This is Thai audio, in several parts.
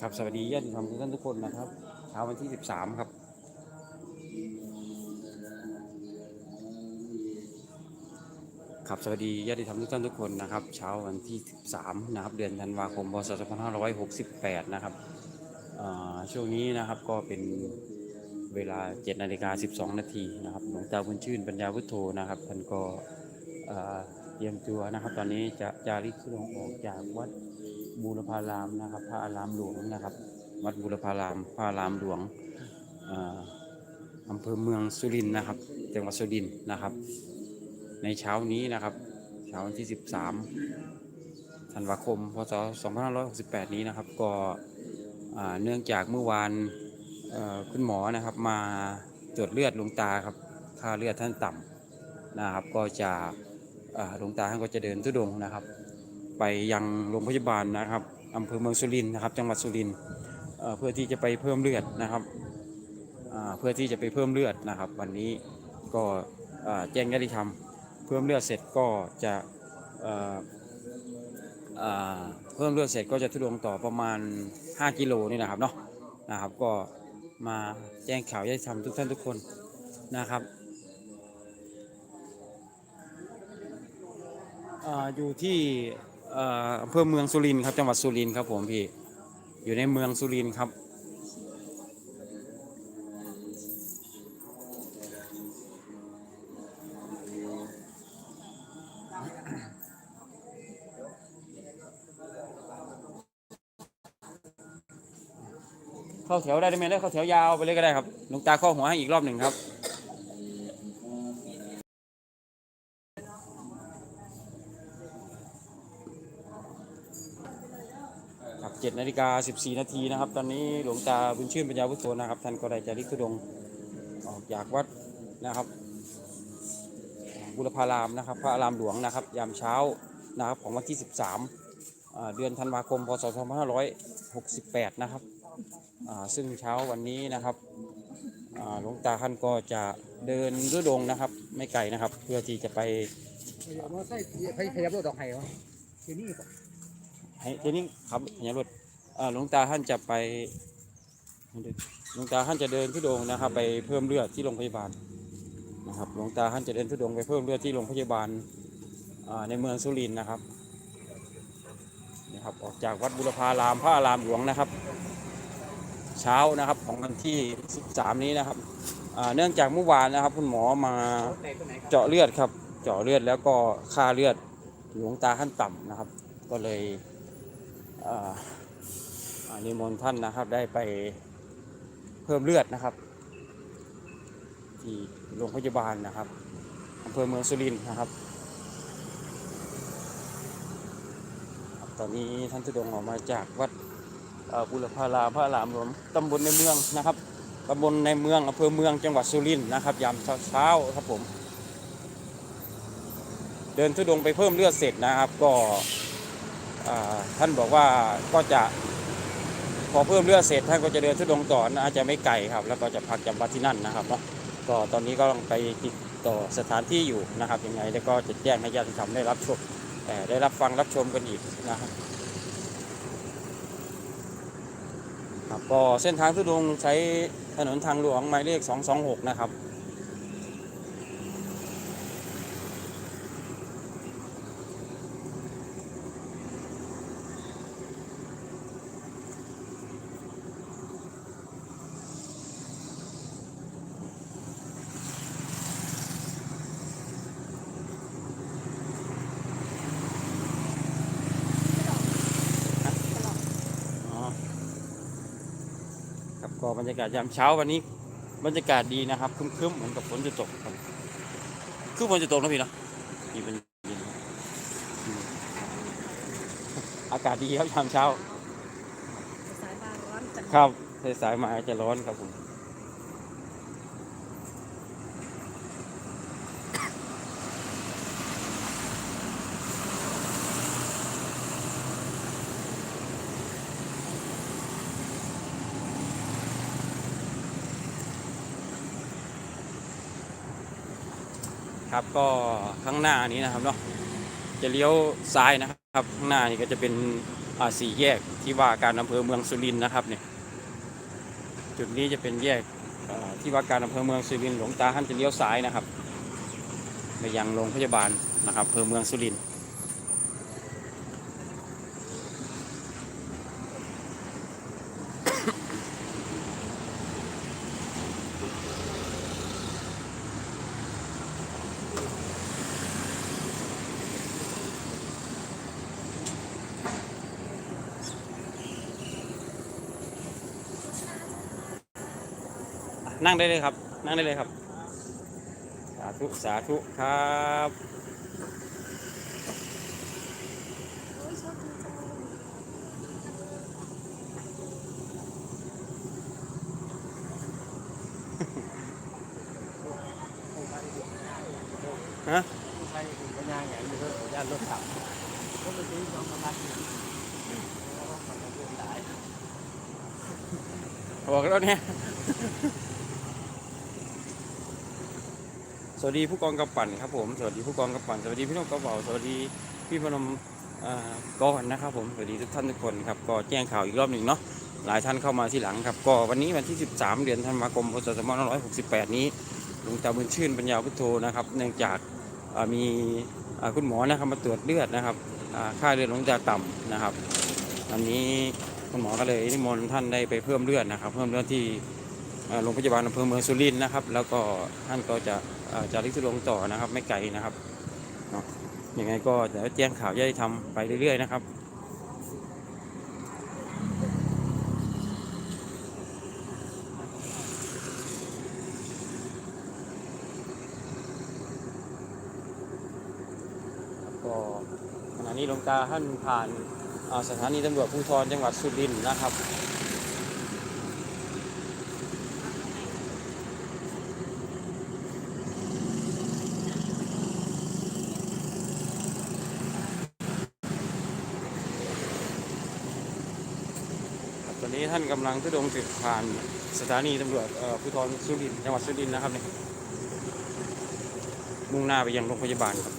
ครับสวัสดีญาติธรรมทุกท่านทุกคนนะครับเช้าวันที่ 13 ครับ ครับสวัสดีญาติธรรมทุกท่านทุกคนนะครับ เช้าวันที่ 13 นะครับ เดือนธันวาคมพศ2568 นะครับช่วงนี้นะครับก็เป็นเวลา7นาฬิกา12 นาทีนะครับหลวงตาบุญชื่นปัญญาวุฒโธนะครับท่านก็เตรียมตัวนะครับ ตอนนี้จะจาริกลงออกจากวัด บูรพารามนะครับ พระอารามหลวงนะครับ วัดบูรพาราม พระอารามหลวงอ่าอำเภอเมืองสุรินทร์นะครับ จังหวัดสุรินทร์นะครับ ในเช้านี้นะครับ เช้าวันที่ 13ธันวาคม พศ 2568 นี้นะครับ ก็เนื่องจากเมื่อวานคุณหมอนะครับมาตรวจเลือดลวงตาครับ ค่าเลือดท่านต่ำนะครับ ก็จะหลวงตาท่านก็จะเดินทุดงนะครับ ไปยังโรงพยาบาลนะครับอำเภอเมืองสุรินทร์นะครับ จังหวัดสุรินทร์เพื่อที่จะไปเพิ่มเลือดนะครับเพื่อที่จะไปเพิ่มเลือดนะครับ วันนี้ก็แจ้งญาติธรรมเพิ่มเลือดเสร็จก็จะเพิ่มเลือดเสร็จก็จะทุดงต่อประมาณ 5 กิโลนี่นะครับเนาะนะครับก็มาแจ้งข่าวญาติธรรมทุกท่านทุกคนนะครับออยู่ที่ อำเภอเมืองสุรินทร์ครับจังหวัดสุรินทร์ครับผมพี่อยู่ในเมืองสุรินทร์ครับ เข้าแถวได้ไหมได้เข้าแถวยาวไปเลยก็ได้ครับหลวงตาข้อหัวให้อีกรอบหนึ่งครับ ครับเจ็ดนาฬิกาสิบสี่นาทีนะครับ ตอนนี้หลวงตาบุญชื่นปัญญาวุฒโธนะครับ ท่านก็ได้จาริกธุดงค์ออกจากวัดนะครับ บุรพารามนะครับ พระอารามหลวงนะครับ ยามเช้านะครับของวันที่ 13อ่าเดือนธันวาคม พศ 2568 นะครับอ่าซึ่งเช้าวันนี้นะครับอ่าหลวงตาท่านก็จะเดินดุดงค์นะครับ ไม่ไกลนะครับ เพื่อที่จะไปเอามาใส่พยายามรถดอกไห้วะทีนี้ก็ให้เดี๋ยวนี้ครับพญารถเอ่อ หลวงตาท่านจะไปหลวงตาท่านจะเดินทุดงนะครับ ไปเพิ่มเลือดที่โรงพยาบาลนะครับหลวงตาท่านจะเดินทุดงไปเพิ่มเลือดที่โรงพยาบาลในเมืองสุรินทร์นะครับนะครับออกจากวัดบุรพารามพระอารามหลวงนะครับ เช้านะครับของวันที่ 13 นี้นะครับเนื่องจากเมื่อวานนะครับ คุณหมอมาเจาะเลือดครับ เจาะเลือดแล้วก็ค่าเลือดหลวงตาท่านต่ำนะครับ ก็เลยอ่า นิมนต์ท่านนะครับได้ไปเพิ่มเลือดนะครับ ที่โรงพยาบาลนะครับอำเภอเมืองสุรินทร์นะครับ ตอนนี้ท่านทุดงออกมาจากวัดบุรพารามพระอารามหลวงตำบลในเมืองนะครับตำบลในเมืองอำเภอเมืองจังหวัดสุรินทร์นะครับยามเช้าๆครับผม เดินทุดงไปเพิ่มเลือดเสร็จนะครับ ก็ท่านบอกว่าก็จะ พอเพิ่มเลือดเสร็จท่านก็จะเดินทุดงต่อนะอาจจะไม่ไกลครับ แล้วก็จะพักจำวัดที่นั่นนะครับเนาะก็ตอนนี้ก็ลองไปติดต่อสถานที่อยู่นะครับยังไงแล้วก็จะแจ้งให้ญาติธรรมได้รับชมแต่ได้รับฟังรับชมกันอีกนะครับครับก็เส้นทางทุดงใช้ถนนทางหลวงหมายเลข 226 นะครับ ก็บรรยากาศยามเช้าวันนี้บรรยากาศดีนะครับครึ้มๆเหมือนกับฝนจะตกครับคือฝนจะตกนะพี่เนาะนี่เป็นเย็นอืมอากาศดีครับยามเช้า สายบานร้อนจังครับสายๆมาจะร้อนครับผม ครับ ก็ข้างหน้านี้นะครับเนาะจะเลี้ยวซ้ายนะครับครับข้างหน้านี่ก็จะเป็นอ่าสี่แยกที่ว่าการอำเภอเมืองสุรินทร์นะครับเนี่ยจุดนี้จะเป็นแยกที่ว่าการอำเภอเมืองสุรินทร์หลวงตาท่านจะเลี้ยวซ้ายนะครับ ไปยังโรงพยาบาลนะครับอำเภอเมืองสุรินทร์ นั่งได้เลยครับ นั่งได้เลยครับ สาธุสาธุครับฮะใช่ปัญญาไงมีรถญาติรถขับรถไปซื้อสองพันแล้วก็ขับรถเดินสายบอกแล้วเนี่ย ส วัสดีผู้กองกำปั่นครับผมสวัสดีผู้กองกำปั่นสวัสดีพี่น้องกระเป๋าสวัสดีพี่พนมเอ่อกอนนะครับผมสวัสดีทุกท่านทุกคนครับก็แจ้งข่าวอีกรอบหนึ่งเนาะหลายท่านเข้ามาที่หลังครับก็วันนี้วันที่ 13 เดือนธันวาคมพศ2568 นี้หลวงตาบุญชื่นปัญญาพุทโธนะครับเนื่องจากมีคุณหมอนะครับมาตรวจเลือดนะครับค่าเลือดหลวงตาต่ำนะครับอันนี้คุณหมอก็เลยนิมนต์ท่านได้ไปเพิ่มเลือดนะครับ เพิ่มเลือดที่โรงพยาบาลอำเภอเมืองสุรินทร์นะครับ แล้วก็ท่านก็จะ จะริกทุลงต่อนะครับ ไม่ไกลนะครับเนาะยังไงก็เดี๋ยวแจ้งข่าวจะได้ทำไปเรื่อยๆนะครับก็ขณะนี้หลวงตาท่านผ่านสถานีตำรวจภูธรจังหวัดสุรินทร์นะครับ ท่านกำลังทุดงติดผ่านสถานีตำรวจภูธรสุรินทร์จังหวัดสุรินทร์นะครับเนี่ยมุ่งหน้าไปยังโรงพยาบาลครับ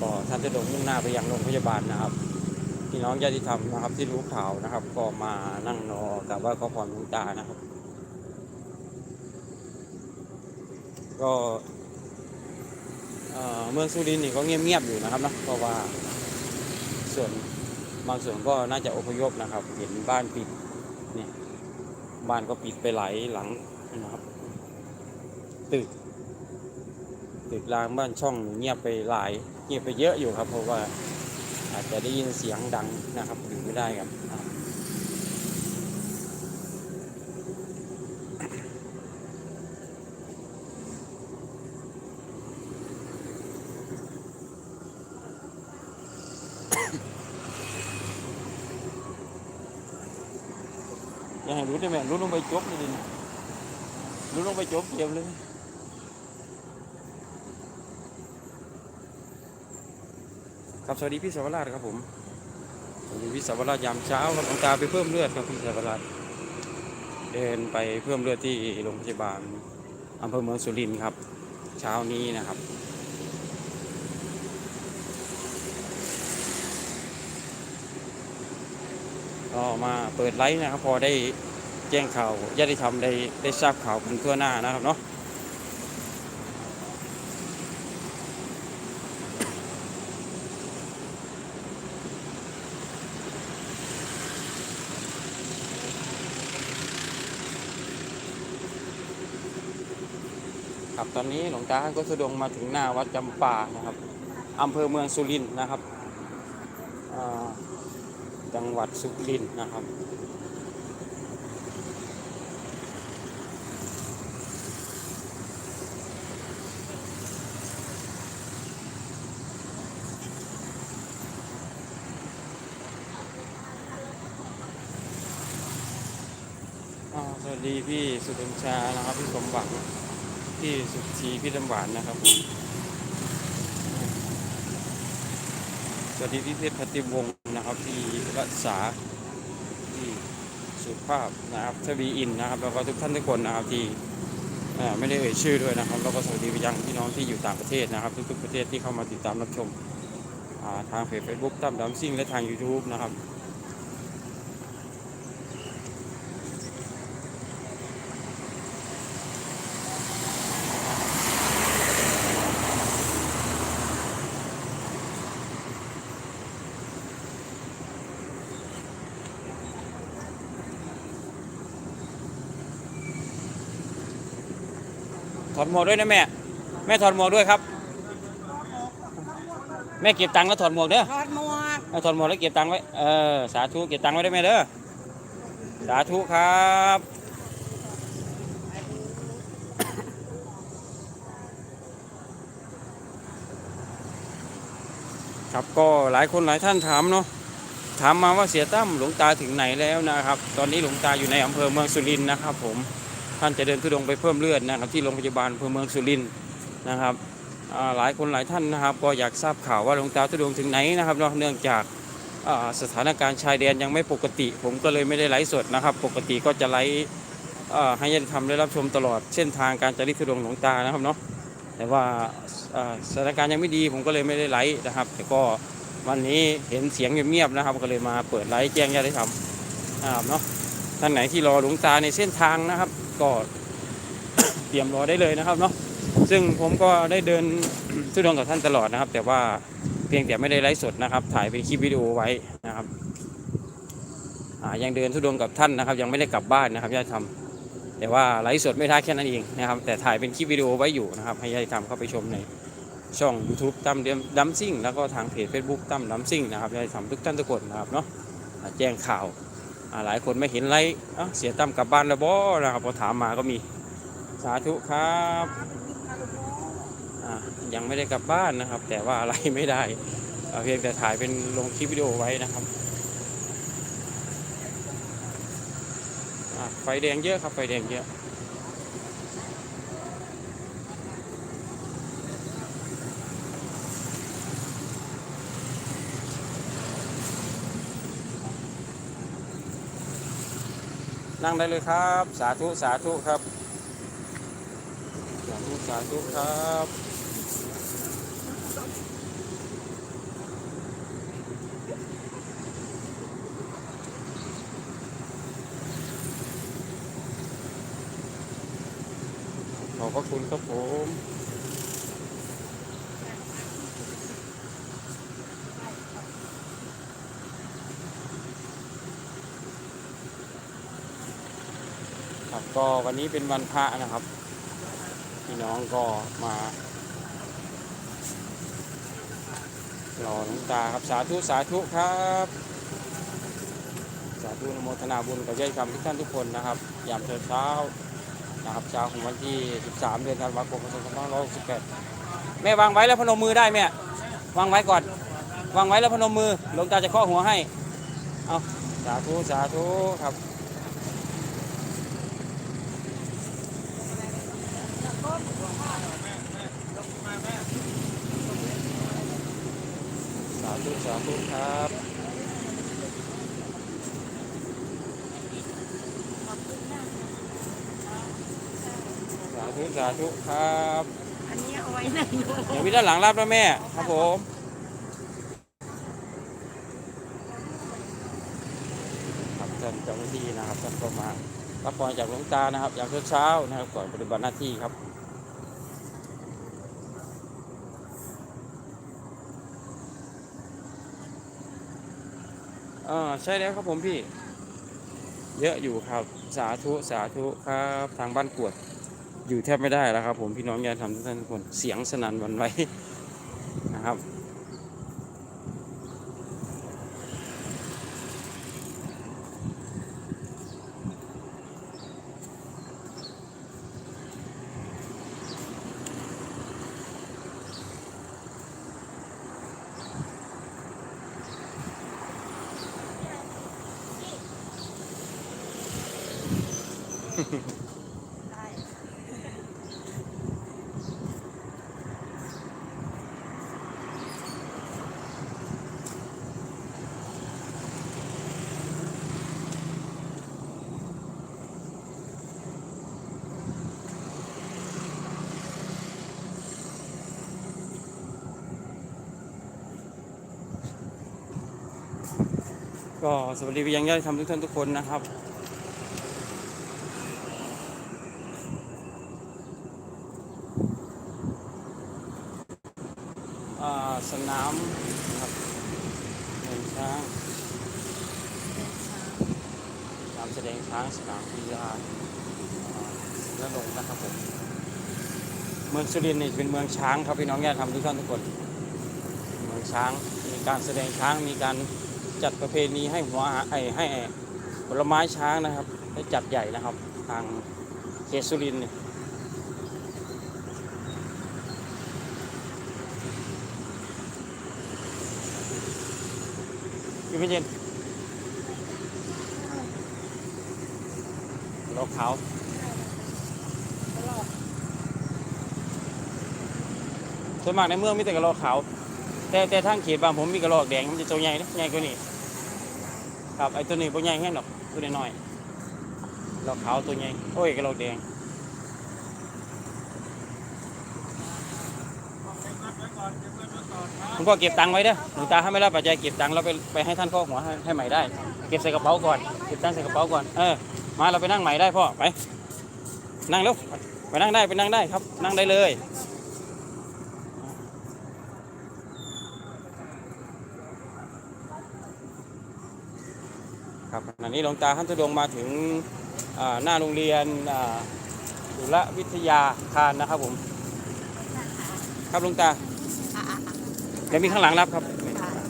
ก็ท่านจะลงมุ่งหน้าไปยังโรงพยาบาลนะครับพี่น้องญาติธรรมนะครับที่รู้ข่าวนะครับ ก็มานั่งรอกับว่าขอพรหลวงตานะครับ ก็เมืองสุรินทร์นี่ก็เงียบๆอยู่นะครับนะเพราะว่าส่วนบางส่วนก็น่าจะอพยพนะครับ เห็นบ้านปิดนี่บ้านก็ปิดไปหลายหลังนะครับ ตึกตึกรางบ้านช่องเงียบไปหลาย เงียบไปเยอะอยู่ครับ เพราะว่าอาจจะได้ยินเสียงดังนะครับอยู่ไม่ได้ครับอ่า อย่า ให้รู้ได้ไหมรู้ลงไปจบเลยดิรู้ลงไปจบเกมเลยครับสวัสดีพี่สาวราชครับผมสวัสดีพี่สาวราชยามเช้าครับหลวงตาไปเพิ่มเลือดครับพี่สาวราชเดินไปเพิ่มเลือดที่โรงพยาบาลอำเภอเมืองสุรินทร์ครับ เช้านี้นะครับก็มาเปิดไลฟ์นะครับ พอได้ แจ้งข่าวญาติธรรมได้ได้ทราบข่าวกันทั่วหน้านะครับเนาะครับตอนนี้หลวงตาก็สะดวงมาถึงหน้าวัดจำปานะครับอำเภอเมืองสุรินทร์นะครับจังหวัดสุรินทร์นะครับ สวัสดีพี่สุดมชานะครับพี่สมหวังพี่สุชีพี่ลำหวานนะครับผมสวัสดีพี่เพชรพติวงศ์นะครับพี่รักษาพี่สุภาพนะครับทวีอินนะครับแล้วก็ทุกท่านทุกคนนะครับที่ไม่ได้เอ่ยชื่อด้วยนะครับแล้วก็สวัสดีไปยังพี่น้องที่อยู่ต่างประเทศนะครับ ทุกๆประเทศที่เข้ามาติดตามรับชมทางเพจ Facebook ตั้มดัมซิ่งและทาง YouTube นะครับ ดหมวกด้วยนะแม่ แม่ถอดหมวกด้วยครับ แม่เก็บตังค์แล้วถอดหมวกเด้อทอดหมวกเอาถอดหมวกแล้วเก็บตังค์ไว้ เออ สาธุ เก็บตังค์ไว้ได้ไหมเด้อ สาธุครับครับก็หลายคนหลายท่านถามเนาะถามมาว่าเสียตั้มหลวงตาถึงไหนแล้วนะครับ ตอนนี้หลวงตาอยู่ในอำเภอเมืองสุรินทร์นะครับผม ท่านจะเดินทุดงไปเพิ่มเลือดนะครับที่โรงพยาบาลอำเภอเมืองสุรินทร์นะครับหลายคนหลายท่านนะครับ ก็อยากทราบข่าวว่าหลวงตาทุดงถึงไหนนะครับเนาะเนื่องจากสถานการณ์ชายแดนยังไม่ปกติ ผมก็เลยไม่ได้ไลฟ์สดนะครับ ปกติก็จะไลฟ์อ่ให้ญาติธรรมได้รับชมตลอดเส้นทางการจริกทุดงหลวงตานะครับเนาะแต่ว่าอ่าสถานการณ์ยังไม่ดีผมก็เลยไม่ได้ไลฟ์นะครับ แต่ก็วันนี้เห็นเสียงเงียบๆนะครับ ก็เลยมาเปิดไลฟ์แจ้งญาติธรรมนะครับเนาะ ท่านไหนที่รอหลวงตาในเส้นทางนะครับ ก็เตรียมรอได้เลยนะครับเนาะซึ่งผมก็ได้เดินทุดงกับท่านตลอดนะครับ แต่ว่าเพียงแต่ไม่ได้ไลฟ์สดนะครับ ถ่ายเป็นคลิปวิดีโอไว้นะครับยังเดินทุดงกับท่านนะครับ ยังไม่ได้กลับบ้านนะครับญาติธรรมแต่ว่าไลฟ์สดไม่ได้แค่นั้นเองนะครับ แต่ถ่ายเป็นคลิปวิดีโอไว้อยู่นะครับ ให้ญาติธรรมเข้าไปชมในช่อง YouTube ตั้มเดียมดัมซิ่งแล้วก็ทางเพจ Facebook ตั้มดัมซิ่งนะครับญาติธรรมทุกท่านทุกคนนะครับเนาะแจ้งข่าว หลายคนไม่เห็นไรเสียตั้มกลับบ้านแล้วบ่นะครับพอถามมาก็มีสาธุครับยังไม่ได้กลับบ้านนะครับ แต่ว่าอะไรไม่ได้เพียงแต่ถ่ายเป็นลงคลิปวิดีโอไว้นะครับไฟแดงเยอะครับไฟแดงเยอะ นั่งได้เลยครับ สาธุสาธุครับ สาธุสาธุครับขอบพระคุณครับผม ก็วันนี้เป็นวันพระนะครับ พี่น้องก็มารอหลวงตาครับสาธุสาธุครับ สาธุนโมทนาบุญกับญาติธรรมทุกท่านทุกคนนะครับยามเช้าเช้านะครับเช้าของวันที่ 13 เดือนธันวาคมพศ2568แม่วางไว้แล้วพนมมือได้แม่วางไว้ก่อน วางไว้แล้วพนมมือหลวงตาจะเคาะหัวให้ เอาสาธุสาธุครับ สาธุสาธุครับสาธุสาธุครับอันนี้เอาไว้ไหนโยเดี๋ยวมีด้านหลังรับนะแม่ ครับผมครับท่านเจ้าหน้าที่นะครับท่านก็มารับพรจากหลวงตานะครับอย่างเช้าๆนะครับก่อนปฏิบัติหน้าที่ครับ อ่าใช่แล้วครับผมพี่ เยอะอยู่ครับ สาธุสาธุครับ ทางบ้านกวด อยู่แทบไม่ได้แล้วครับ ผมพี่น้องญาติธรรมทุกท่านทุกคนเสียงสนั่นวันไหวนะครับ ก็สวัสดีไปยังญาติธทุกท่านทุกคนนะครับ สนามนะครับเดินช้างสนามแสดงช้างสนามกีฬาอ่าและลงนะครับผมเมืองสุรินทร์นี่เป็นเมืองช้างครับพี่น้องญาติธรรมทุกท่านทุกคนเมืองช้างมีการแสดงช้างมีการจัดประเพณีให้หัวไอ้ให้ผลไม้ช้างนะครับให้จัดใหญ่นะครับ ทางเขตสุรินทร์เนี่ย อยู่ไม่เย็นรองขาวส่วนมากในเมืองมีแต่กระโหลกขาวแต่แต่ทางเขตบางผมมีกระรอกแดงมันจะตัวใหญ่นะใหญ่กว่านี้ครับไอ้ตัวนี้ตัวใหญ่แค่หรอกตัวน้อยๆกระรอกขาวตัวใหญ่โอ้ยกระรอกแดง คุณพ่อเก็บตังค์ไว้เด้อหลวงตาให้ไม่รับปัจจัยเก็บตังค์แล้วไปไปให้ท่านพ่อหัวให้ให้ใหม่ได้ เก็บใส่กระเป๋าก่อนเก็บตังค์ใส่กระเป๋าก่อนเออมาเราไปนั่งใหม่ได้พ่อไป นั่งเร็วไปนั่งได้ไปนั่งได้ครับ นั่งได้เลยครับขณะนี้หลวงตาท่านทุดงมาถึงหน้าโรงเรียนสุรวิทยาคารนะครับผม ครับหลวงตา เดี๋ยวมีข้างหลังรับครับ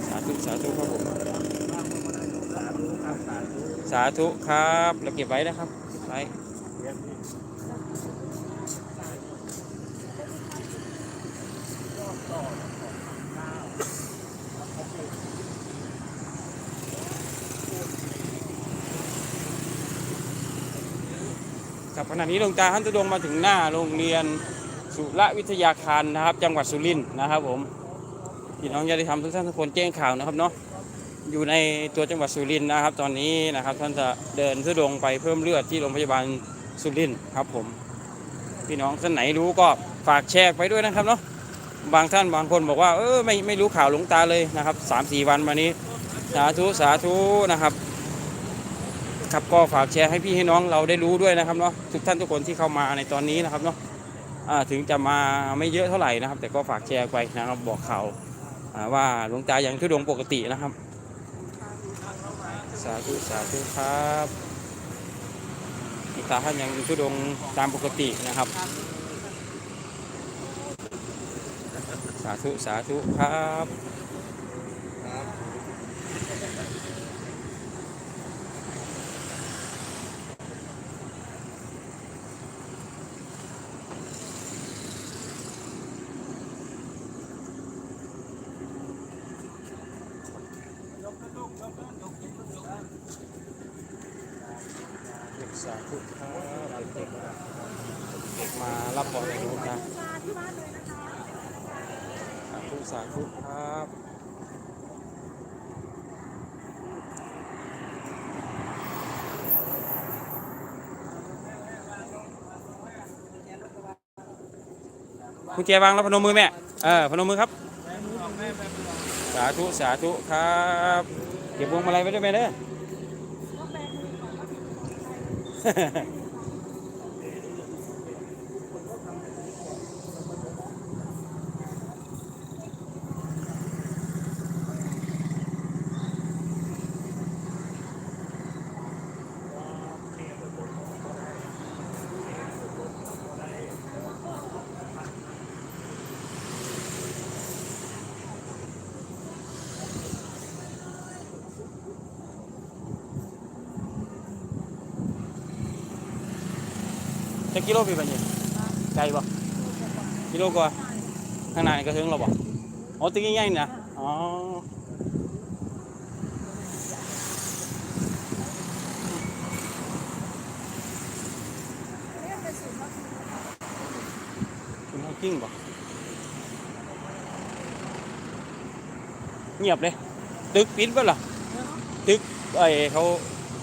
สาธุสาธุครับผมสาธุครับเราเก็บไว้นะครับเก็บไว้ครับขณะนี้หลวงตาท่านทุดงค์มาถึงหน้าโรงเรียนสุรวิทยาคารนะครับ จังหวัดสุรินทร์นะครับผม พี่น้องญาติธรรมทุกท่านทุกคนแจ้งข่าวนะครับเนาะอยู่ในตัวจังหวัดสุรินทร์นะครับ ตอนนี้นะครับ ท่านจะเดินทุดงไปเพิ่มเลือดที่โรงพยาบาลสุรินทร์ครับผม พี่น้องท่านไหนรู้ก็ฝากแชร์ไปด้วยนะครับเนาะบางท่านบางคนบอกว่าเออไม่ไม่รู้ข่าวหลวงตาเลยนะครับสามสี่วันมานี้ สาธุสาธุนะครับครับก็ฝากแชร์ให้พี่ให้น้องเราได้รู้ด้วยนะครับเนาะทุกท่านทุกคนที่เข้ามาในตอนนี้นะครับเนาะถึงจะมาไม่เยอะเท่าไหร่นะครับ แต่ก็ฝากแชร์ไปนะครับบอกข่าวอ่า ว่าหลวงตายังทุดงปกตินะครับ สาธุสาธุครับหลวงตาท่านยังทุดงตามปกตินะครับ สาธุสาธุครับสาธุครับเด็กๆเด็กมารับบอลในหลวงตาสาธุสาธุครับ คุณเจวางแล้วพนมมือแม่เออพนมมือครับ สาธุสาธุครับเก็บพวงมาลัยไว้ด้วยแม่เด้อ จะกิโลพี่ปัญญาไกลบ่กิโลกว่าข้างหน้านี่ก็ถึงแล้วบ่อ๋อตึกใหญ่ๆนี่นะอ๋อคุณเอากิ้งบ่เงียบเลย ตึกปิดบ่ล่ะตึกไอ้เขา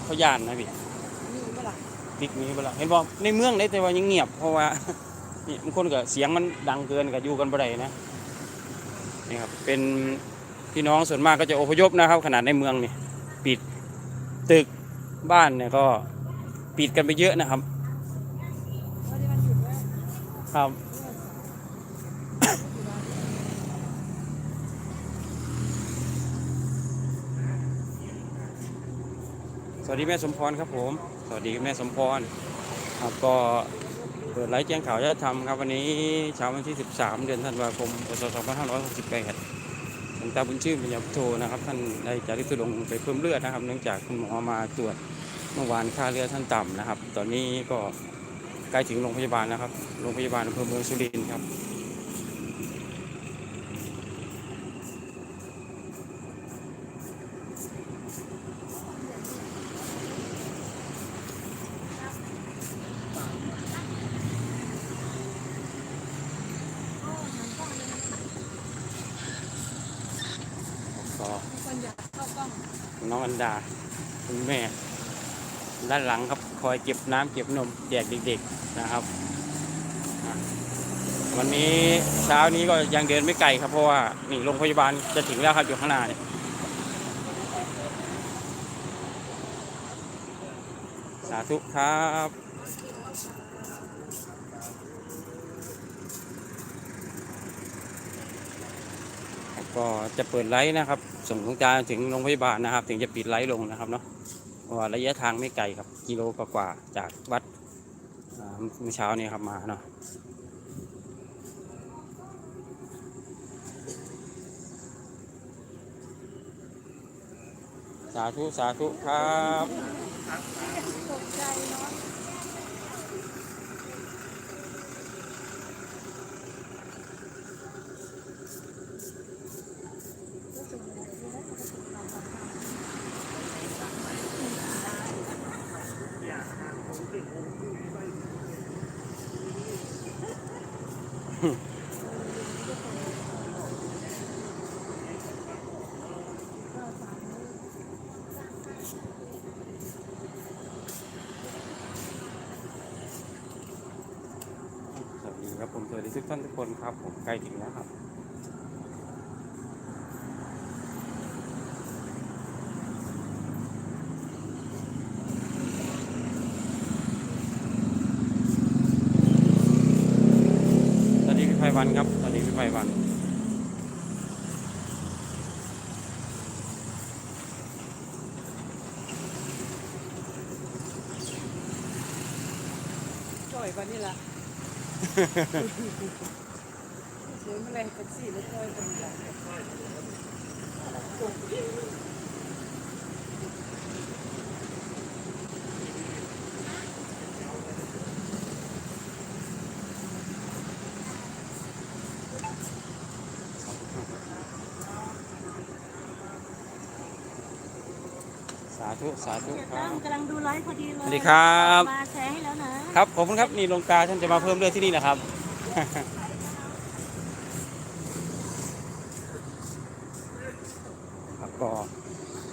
เขาย่านนะพี่ิกนี้ไปแล้วเห็นบอกในเมืองได้แต่ว่ายังเงียบ เพราะว่านี่บางคนก็เสียงมันดังเกินก็อยู่กันบ่ได้นะนี่ครับเป็นพี่น้องส่วนมากก็จะอพยพนะครับ ขนาดในเมืองนี่ปิดตึกบ้านเนี่ยก็ปิดกันไปเยอะนะครับครับสวัสดีแม่สมพรครับผม สวัสดีแม่สมพรครับก็เปิดไลฟ์แจ้งข่าวยอดธรรมครับวันนี้เช้าวันที่ 13 เดือนธันวาคมพศ2568หลวงตาบุญชื่นปัญญาพุทโธนะครับ ท่านได้จาริกตุลงไปเพิ่มเลือดนะครับ เนื่องจากคุณหมอมาตรวจเมื่อวานค่าเลือดท่านต่ำนะครับ ตอนนี้ก็ใกล้ถึงโรงพยาบาลนะครับ โรงพยาบาลอำเภอเมืองสุรินทร์ครับ ก็ น้องอันดาคุณแม่ ด้านหลังครับคอยเก็บน้ำเก็บนมแจกเด็กๆนะครับ วันนี้เช้านี้ก็ยังเดินไม่ไกลครับเพราะว่านี่โรงพยาบาลจะถึงแล้วครับอยู่ข้างหน้าเนี่ยสาธุครับก็จะเปิดไลฟ์นะครับ ส่งดวงตาถึงโรงพยาบาลนะครับ ถึงจะปิดไลฟ์ลงนะครับเนาะเพราะว่าระยะทางไม่ไกลครับกิโลกว่าจากวัดเมื่อเช้านี้ครับมาเนาะสาธุ สาธุ ครับ สวัสดีครับผมสวัสดีทุกท่านทุกคนครับ ผมใกล้ถึงแล้วครับ ส วัสดีพี่ไพวันครับสวัสดีพี่ไพวัน จ่อยวันนี้ละเสียงอะไรกันสี่แล้วจ่อยกันละ ธุสาธุครัตั้บงกำลังดูไลฟ์พอดีเลยสวัสดีครับ มาแชร์ให้แล้วนะครับขอบคุณครับนี่หลวงตาท่านจะมาเพิ่มเลือดที่นี่นะครับครับก็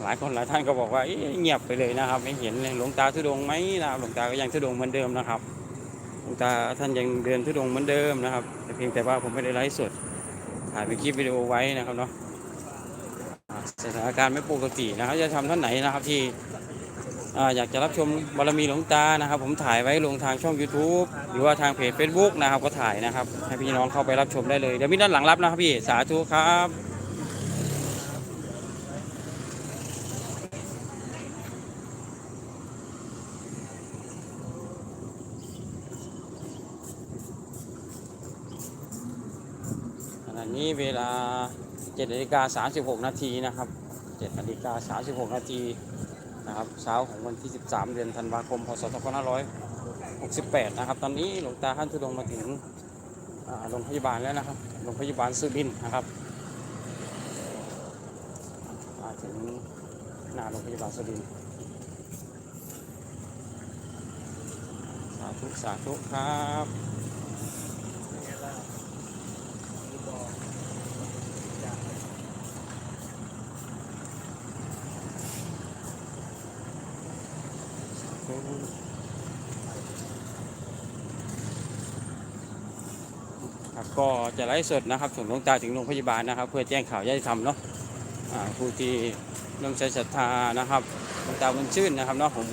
หลายคนหลายท่านก็บอกว่าเอ๊ะเงียบไปเลยนะครับ ไม่เห็นเลยหลวงตาทุดงค์ไหมนะครับหลวงตาก็ยังทุดงค์เหมือนเดิมนะครับหลวงตาท่านยังเดินทุดงค์เหมือนเดิมนะครับแต่เพียงแต่ว่าผมไม่ได้ไลฟ์สดถ่ายเป็นคลิปวิดีโอไว้นะครับเนาะอ่า สถานการณ์ไม่ปกตินะครับจะทำท่านไหนนะครับที่ออยากจะรับชมบารมีหลวงตานะครับ ผมถ่ายไว้ลงทางช่อง YouTube หรือว่าทางเพจ Facebook นะครับก็ถ่ายนะครับ ให้พี่น้องเข้าไปรับชมได้เลย เดี๋ยวมีด้านหลังรับนะครับพี่สาธุครับขณะนี้เวลา 7นาฬิกา36 นาทีนะครับ7นาฬิกา36 นาทีนะครับเช้าของวันที่ 13 เดือนธันวาคม พศ 2568 นะครับ ตอนนี้หลวงตาท่านทุดงมาถึงโรงพยาบาลแล้วนะครับ โรงพยาบาลสุรินนะครับมาถึงหน้าโรงพยาบาลสุรินสาธุ สาธุครับ ก็จะไลฟ์สดนะครับส่งหลวงตาถึงโรงพยาบาลนะครับ เพื่อแจ้งข่าวญาติธรรมเนาะผู้ที่เริ่มใช้ศรัทธานะครับหลวงตาบุญชื่นนะครับเนาะผม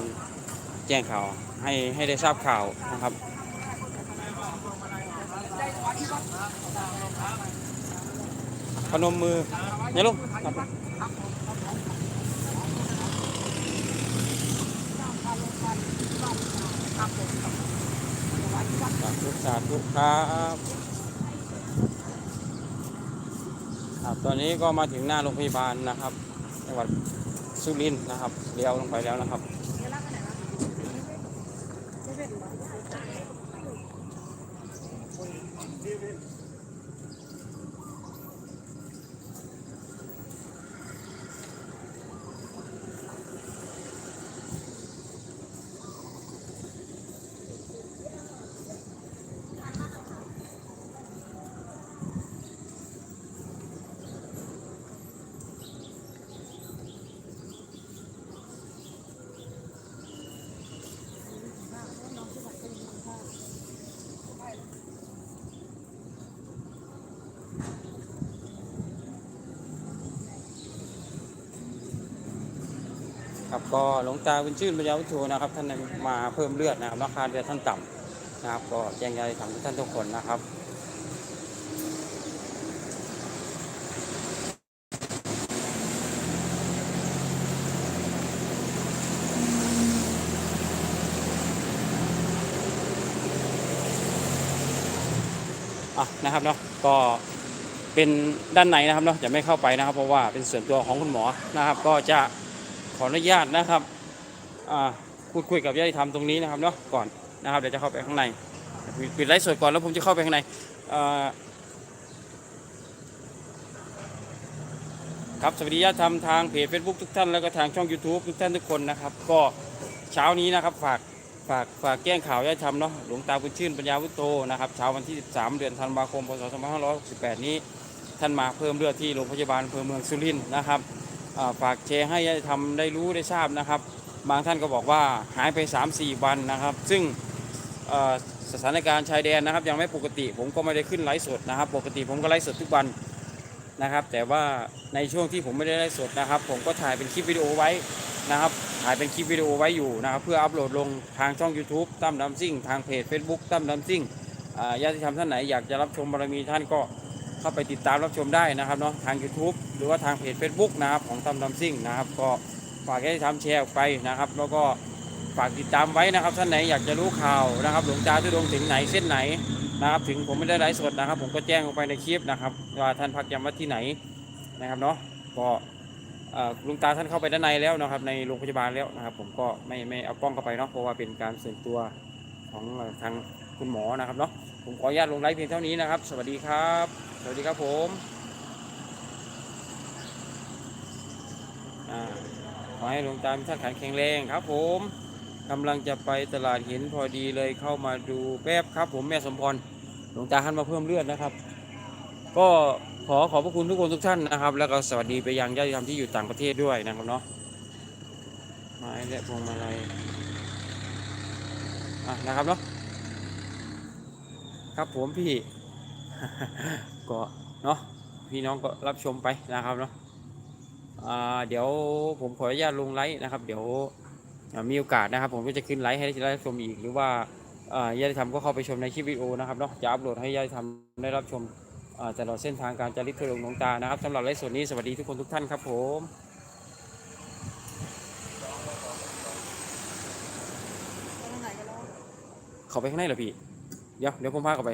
แจ้งข่าวให้ให้ได้ทราบข่าวนะครับพนมมือเนี่ยลูกสาธุสาธุครับครับ ตอนนี้ก็มาถึงหน้าโรงพยาบาลนะครับจังหวัดสุรินทร์นะครับเลี้ยวลงไปแล้วนะครับครั ก็หลวงตาบุญชื่นปัญญาวุฒโธนะครับ ท่านมาเพิ่มเลือดนะครับราคาเลือดท่านต่ำนะครับ ก็แจ้งยายทำทุกท่านทุกคนนะครับอะนะครับเนาะก็เป็นด้านในนะครับเนาะจะไม่เข้าไปนะครับ เพราะว่าเป็นส่วนตัวของคุณหมอนะครับ ก็จะ ขออนุญาตนะครับพูดคุยกับญาติธรรมตรงนี้นะครับเนาะก่อนนะครับเดี๋ยวจะเข้าไปข้างในปิดไลฟ์สดก่อนแล้วผมจะเข้าไปข้างในครับสวัสดีญาติธรรมทางเพจ Facebook ทุกท่านแล้วก็ทางช่อง YouTube ทุกท่านทุกคนนะครับ ก็เช้านี้นะครับฝากฝากฝากแจ้งข่าวญาติธรรมเนาะหลวงตาบุญชื่นปัญญาวุฒโตนะครับเช้าวันที่ 13 เดือนธันวาคมพศ2568 นี้ ท่านมาเพิ่มเลือดที่โรงพยาบาลอำเภอเมืองสุรินทร์นะครับ ฝากแชร์ให้ญาติธรรมได้รู้ได้ทราบนะครับ บางท่านก็บอกว่าหายไป 3-4 วันนะครับ ซึ่งสถานการณ์ชายแดนนะครับ ยังไม่ปกติผมก็ไม่ได้ขึ้นไลฟ์สดนะครับ ปกติผมก็ไลฟ์สดทุกวันนะครับ แต่ว่าในช่วงที่ผมไม่ได้ไลฟ์สดนะครับ ผมก็ถ่ายเป็นคลิปวิดีโอไว้นะครับถ่ายเป็นคลิปวิดีโอไว้อยู่นะครับ เพื่ออัปโหลดลงทางช่อง YouTube ตั้มดำซิ่งทางเพจ Facebook ตั้มดำซิ่งอ่าญาติธรรมท่านไหนอยากจะรับชมบารมีท่านก็ เข้าไปติดตามรับชมได้นะครับเนาะทาง YouTube หรือว่าทางเพจ Facebook นะครับของตั้มดำซิ่งนะครับ ก็ฝากให้ทำแชร์ออกไปนะครับ แล้วก็ฝากติดตามไว้นะครับท่านไหนอยากจะรู้ข่าวนะครับ หลวงตาทุดงถึงไหนเส้นไหนนะครับ ถึงผมไม่ได้ไลฟ์สดนะครับ ผมก็แจ้งลงไปในคลิปนะครับ ว่าท่านพักยามวัดที่ไหนนะครับเนาะก็ลุงตาท่านเข้าไปด้านในแล้วนะครับ ในโรงพยาบาลแล้วนะครับ ผมก็ไม่ไม่เอากล้องเข้าไปเนาะเพราะว่าเป็นการส่วนตัวของทาง คุณหมอนะครับเนาะผมขออนุญาตลงไลฟ์เพียงเท่านี้นะครับ สวัสดีครับ สวัสดีครับผมขอให้หลวงตามท่านขันแข็งแรงครับ ผมกำลังจะไปตลาดเห็นพอดีเลยเข้ามาดูแป๊บครับ ผมแม่สมพรหลวงตาท่านมาเพิ่มเลือดนะครับ ก็ขอขอบพระคุณทุกคนทุกท่านนะครับ แล้วก็สวัสดีไปยังญาติธรรมที่อยู่ต่างประเทศด้วยนะครับเนาะไม้และพวงมาลัยอะนะครับเนาะ ครับผมพี่ ก็เนาะพี่น้องก็รับชมไปนะครับเนาะเดี๋ยวผมขออนุญาตลงไลฟ์นะครับ เดี๋ยวมีโอกาสนะครับ ผมก็จะขึ้นไลฟ์ให้ได้รับชมอีกหรือว่าญาติธรรมก็เข้าไปชมในคลิปวิดีโอนะครับเนาะจะอัปโหลดให้ญาติธรรมได้รับชมตลอดเส้นทางการจาริกทุดงค์หลวงตานะครับสำหรับไลฟ์สดนี้สวัสดีทุกคนทุกท่านครับผมเขาไปข้างในเหรอพี่ เดี๋ยวเดี๋ยวผมพากลับไป